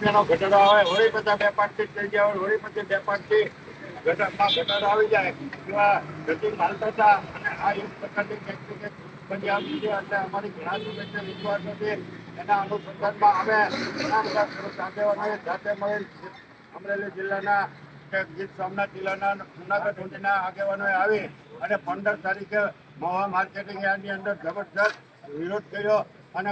રૂપિયાનો ઘટાડો આવે હોળી બધા બે પાંચથી થઈ હોય, હોળી પછી બે પાંચથી ઘટાડમાં ઘટાડો આવી જાય. એવા ગતિ માલતા હતા અને આ એક પ્રકારની કંઈક બની છે એટલે અમારી ઘણા શુભેચ્છા વિશ્વાસ છે. એના અનુસંધાનમાં અમે ઘણા બધા આગેવાનોએ જાતે મળી અમરેલી જિલ્લાના ગીર સોમનાથ જિલ્લાના જુનાગઢ સુધીના આગેવાનોએ આવી અને પંદર તારીખે મહા માર્કેટિંગ યાર્ડની અંદર જબરજસ્ત વિરોધ કર્યો અને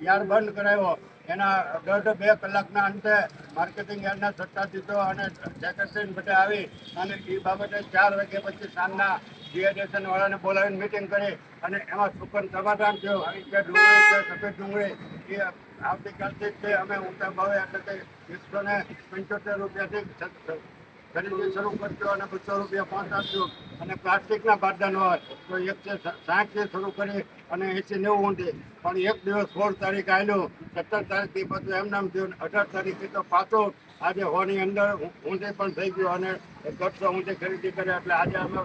યાર્ડ બંધ કરાવ્યો એના દોઢ બે કલાકના અંતે માર્કેટિંગ યાર્ડના સત્તાધીશો અને સેક્રેટરી બધા આવી અને એ બાબતે ચાર વાગ્યા પછી સાંજના ડીએડેશન વાળાને બોલાવીને મિટિંગ કરી અને એમાં સુકન સમાધાન થયું. કે ડુંગળી છે, સફેદ ડુંગળી. એ આવતીકાલથી જ છે. અમે ઊંચા ભાવે એટલે કે એકસો ને પંચોતેર રૂપિયાથી શરૂ કરજો અને બસો રૂપિયા પહોંચાડજો અને પ્લાસ્ટિકના બારદાનો હોય તો છે સાઠથી શરૂ કરી અને એસી નેવું ઊંધી પણ એક દિવસ સોળ તારીખ આવેલું સત્તર તારીખથી બધું એમ નામ થયું અઢાર તારીખથી તો પાછો આજે હોની અંદર ઊંધી પણ થઈ ગયો અને ઘટસો ઊંધી ખરીદી કરે એટલે આજે અમે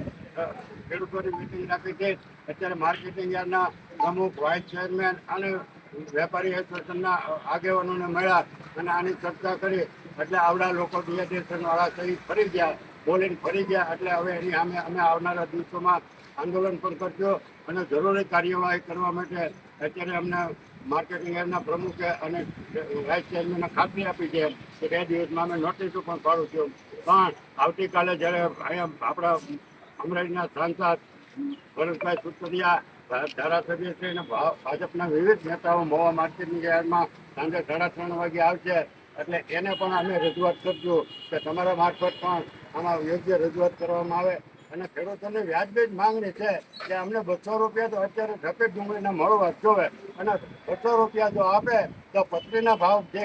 ખેડૂતોની મિટિંગ રાખી છે. અત્યારે માર્કેટિંગ યાર્ડના પ્રમુખ વાઇસ ચેરમેન અને વેપારી એસોસિએશનના આગેવાનોને મળ્યા અને આની ચર્ચા કરી. એટલે આવડા લોકો ડિહાઇડ્રેશન વાળા સહિત ફરી ગયા, બોલીને ફરી ગયા, એટલે હવે એની સામે અમે આવનારા દિવસોમાં આંદોલન પણ કરજો અને જરૂરી કાર્યવાહી કરવા માટે અત્યારે અમને માર્કેટિંગ એમના પ્રમુખે અને વાઇસ ચેરમેને ખાતરી આપી છે કે બે દિવસમાં અમે નોટિસો પણ પાડું છું પણ આવતીકાલે જ્યારે અહીંયા આપણા અમરેલીના સાંસદ ભરતભાઈ સુતરિયા ધારાસભ્ય છે અને ભાજપના વિવિધ નેતાઓ મોવા માર્કેટની જાહેરમાં સાંજે સાડા ત્રણ વાગે આવશે. એટલે એને પણ અમે રજૂઆત કરજો કે તમારા મારફત પણ આમાં યોગ્ય રજૂઆત કરવામાં આવે. અને ખેડૂતોની વ્યાજબી જ માંગણી છે કે અમને બસો રૂપિયા તો અત્યારે સફેદ ડુંગળીના મળવા જોવે. અને બસો રૂપિયા જો આપે તો પથરીના ભાવ જે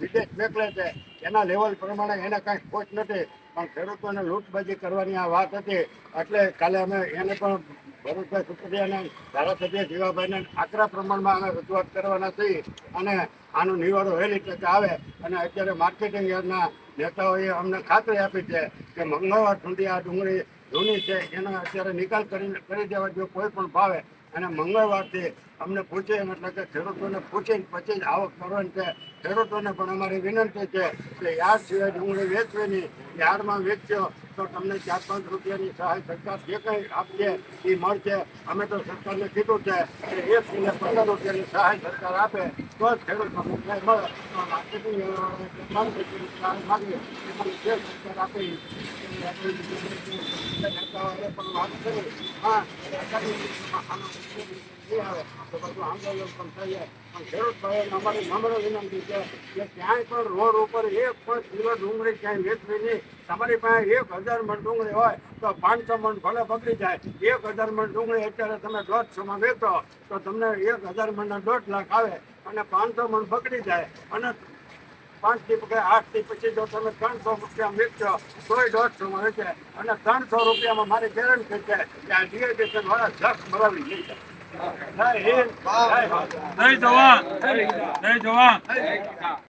વિદેશ મોકલે છે, એના લેવલ પ્રમાણે એને કાંઈ ખોટ નથી. પણ ખેડૂતોને લૂંટબાજી કરવાની આ વાત હતી. એટલે કાલે અમે એને પણ ભરતભાઈ સુપરિયાને ધારાસભ્ય જીવાભાઈને આકરા પ્રમાણમાં અમે રજૂઆત કરવાના છીએ અને આનો નિવારો વહેલી તકે આવે. અને અત્યારે માર્કેટિંગ યાર્ડના નેતાઓએ અમને ખાતરી આપી છે કે મંગળવાર સુધી આ ડુંગળી જૂની છે, એનો અત્યારે નિકાલ કરીને કરી દેવા જો કોઈ પણ ભાવે અને મંગળવારથી અમને પૂછે એટલે કે ખેડૂતોને પૂછીને પછી જ આવક કરવાની છે. ખેડૂતોને પણ અમારી વિનંતી છે કે યાદ સિવાય ડુંગળી વેચવી નહીં યાર્ડમાં વેચશો તો તમને ચાર પાંચ રૂપિયાની સહાય સરકાર જે કંઈ આપશે એ મળશે. અમે તો સરકારને કીધું છે કે એક કિલો પંદર રૂપિયાની સહાય સરકાર આપે તો જ ખેડૂતને મોકલાય મળે. તો માર્કેટિંગ સહાય માગીએ. સરકાર આપે પણ વાત કરી ક્યાંય પણ રોડ ઉપર એક પણ કિલો ડુંગળી ક્યાંય વેચવી નહીં. તમારી પાસે એક હજાર મણ ડુંગળી હોય તો પાંચસો મણ ભલે બગડી જાય. એક હજાર મણ ડુંગળી અત્યારે તમે દોઢસોમાં વેચો તો તમને એક હજાર મણના દોઢ લાખ આવે અને પાંચસો મણ બગડી જાય. અને પાંચથી આઠથી પછી જો તમે ત્રણસો રૂપિયા વેચો તોય દોઢસો માં વેચે અને ત્રણસો રૂપિયામાં મારી ગેરંટી છે કે આ ડીએડીએસન વાળા જખ મરાવી લઈ જાય. જય જવાન જય જવાન.